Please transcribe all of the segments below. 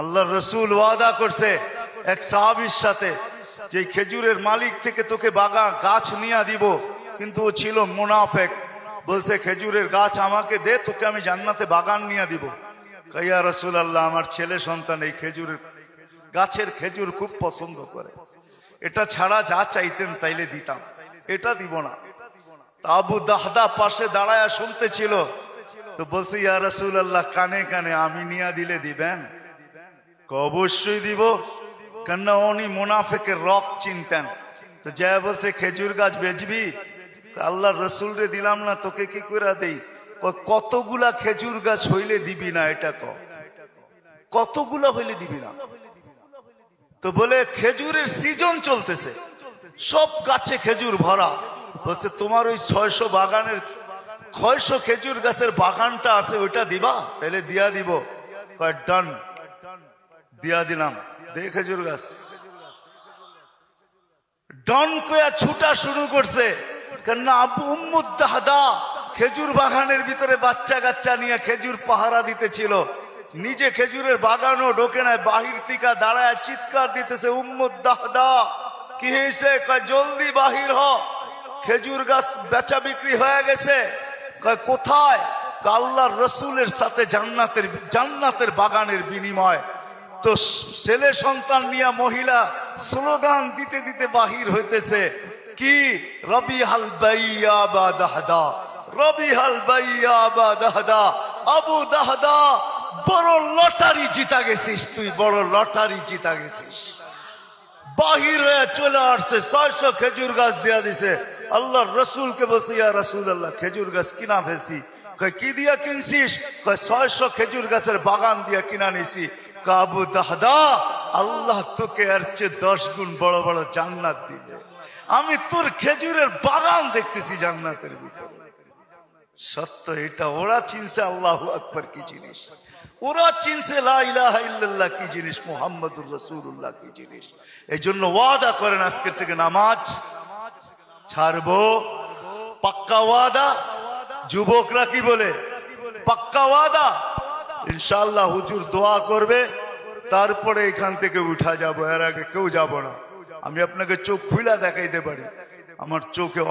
আল্লাহ রসুল ওয়াদা করছে এক সাহাবির সাথে যে খেজুরের মালিক থেকে তোকে বাগান, গাছ নিয়ে দিব। কিন্তু ও ছিল মুনাফেক। বলছে, খেজুরের গাছ আমাকে দে, তোকে আমি জান্নাতে বাগান নিয়ে দিব। কাইয়া রসুল আল্লাহ আমার ছেলে সন্তান এই খেজুরের গাছের খেজুর খুব পছন্দ করে। এটা ছাড়া যা চাইতেন তাইলে দিতাম। এটা দিব না। আবু দাহদা পাশে দাঁড়ায় শুনতে ছিল তো বলছে, ইয়া রসুল আল্লাহ কানে কানে আমি নিয়া দিলে দিবেন? অবশ্যই দিব। কেননা উনি মুনাফেকের রক চিনতেন। তো যা বলছে, খেজুর গাছ বেচবি? আল্লাহ রসুল রে দিলাম না, তোকে কি করে দেই? কতগুলা খেজুর গাছ হইলে দিবি না, এটা ক? কতগুলা হইলে দিবি না? তো বলে, খেজুরের সিজন চলতেছে। সব গাছে খেজুর ভরা। বলছে, তোমার ওই ছয়শো বাগানের, ছয়শো খেজুর গাছের বাগানটা আছে, ওইটা দিবা? তাহলে দিয়া দিব। ডান দিয়া দিলাম। দে খেজুর গাছ। ডন কয়া ছুটা শুরু করছে। খেজুর বাগানের ভিতরে বাচ্চা কাচ্চা নিয়ে খেজুর পাহারা দিতেছিল। নিজে খেজুরের বাগানও ঢোকে নাই, বাহির থেকে দাঁড়ায় চিৎকার দিতেছে, উম্মুদ্দাহদা, কি হয়েছে জলদি বাহির হ। খেজুর গাছ বেচা বিক্রি হয়ে গেছে। কোথায়? কয়, আল্লাহর রসুলের সাথে জান্নাতের জান্নাতের বাগানের বিনিময়। তো ছেলে সন্তান নিয়ে মহিলা স্লোগান দিতে দিতে বাহির হইতেছে। কি? রবি হাল বাইয়া বা দাহদা রবি হাল বাইয়া বা দাহদা, আবু দাহদা, বড় লটারি জিতা গেছিস তুই, বড় লটারি জিতা গেছিস। বাহির হয়ে চলে আসছে, ছয়শো খেজুর গাছ দেয়া দিছে। আল্লাহর রসুলকে বসে ইয়া রসুল আল্লাহ খেজুর গাছ কিনা ফেলছি। কি দিয়া কিনছিস? ছয়শো খেজুর গাছের বাগান দিয়া কিনা নিছি। কাবু দাহদা, আল্লাহ তোকে আর চেয়ে দশ গুণ বড় বড় জান্নাত দিবে। আমি তোর খেজুরের বাগান দেখতেছি জান্নাতের ভিতরে। সত্য, এটা ওরা চিনছে, আল্লাহ আকবর, কি জিনিস? ওরা চিনছে, লা কি জিনিস? মুহাম্মদুর রাসূলুল্লাহ, কি জিনিস? এই জন্য ওয়াদা করেন আজকের থেকে নামাজ। ছাড়বো। পাক্কা ওয়াদা। যুবকরা কি বলে? পাক্কা ওয়াদা। ইনশাআল্লাহ হুজুর দোয়া করবে, তারপরে এখান থেকে উঠা যাব, এর আগে কেউ যাব না। আমি আপনাকে চোখ খুলা দেখাইতে পারি। আমার চোখে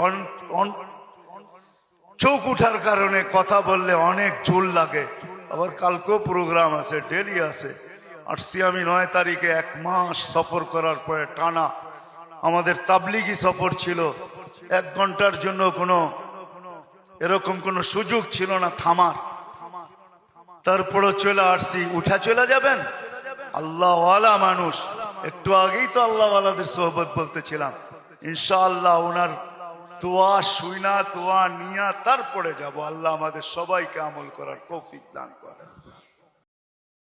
অন চোখ উঠার কারণে কথা বললে অনেক জোর লাগে। আবার কালকেও প্রোগ্রাম আছে, ডেলি আছে। আসছি আমি নয় তারিখে, এক মাস সফর করার পরে টানা। আমাদের তাবলিগি সফর ছিল। এক ঘণ্টার জন্য কোনো এরকম কোনো সুযোগ ছিল না থামার। তারপরও চলে আসছি। উঠা চলে যাবেন? আল্লাহওয়ালা মানুষ। একটু আগেই তো আল্লাহওয়ালাদের সোহবত বলতেছিলাম। ইনশাআল্লাহ ওনার তোয়া শুইনা তোয়া নিয়া তারপরে যাব। আল্লাহ আমাদের সবাইকে আমল করার কৌফিক দান করেন।